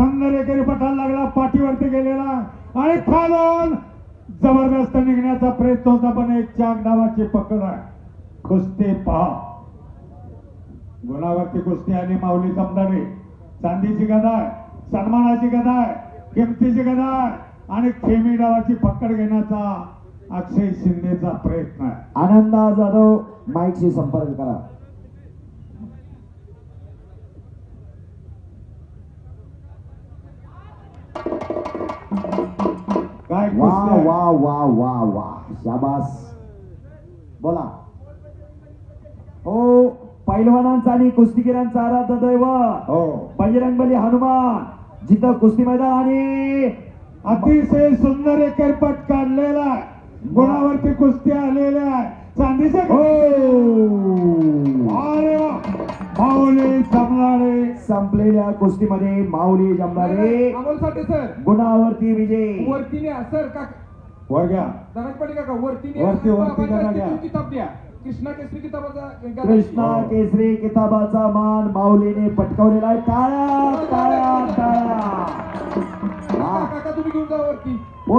सुंदर एकेरी पठाला लागला पाठीवरती गेलेला आणि खालून जबरदस्त निघण्याचा प्रयत्न होता पण एक चाक डावाची पकड आहे. कुस्ती पहा. गुणावरती कुस्ती आणि माऊली समजावी चांदीची गदा आहे सन्मानाची गदा आहे किमतीची गदा आहे आणि खेमी डावाची पकड घेण्याचा अक्षय शिंदेचा प्रयत्न आहे. आनंदा जाधव माईकशी संपर्क करा. काय वा? वा वा वा वा. शाबास. बोला. हो पैलवानांचा आणि कुस्तीगिरांचा आराध्य दैवत हो. बजरंगबली हनुमान. जिथं कुस्ती मैदान आणि अतिशय सुंदर एकेरपट काढलेला आहे. गुणावरती कुस्ती आलेल्या आहे. चांदीचे हो. माऊली जमणारे संपलेल्या कुस्तीमध्ये माऊली जमणारे. गुणावरती विजय. वरती सर का वरती वरती- कृष्णा केसरी किताबाचा मान माऊलीने पटकावलेला आहे. टाळ्या टाळ्या टाळ्या. काका तुम्ही घेऊन जा वरती. हो,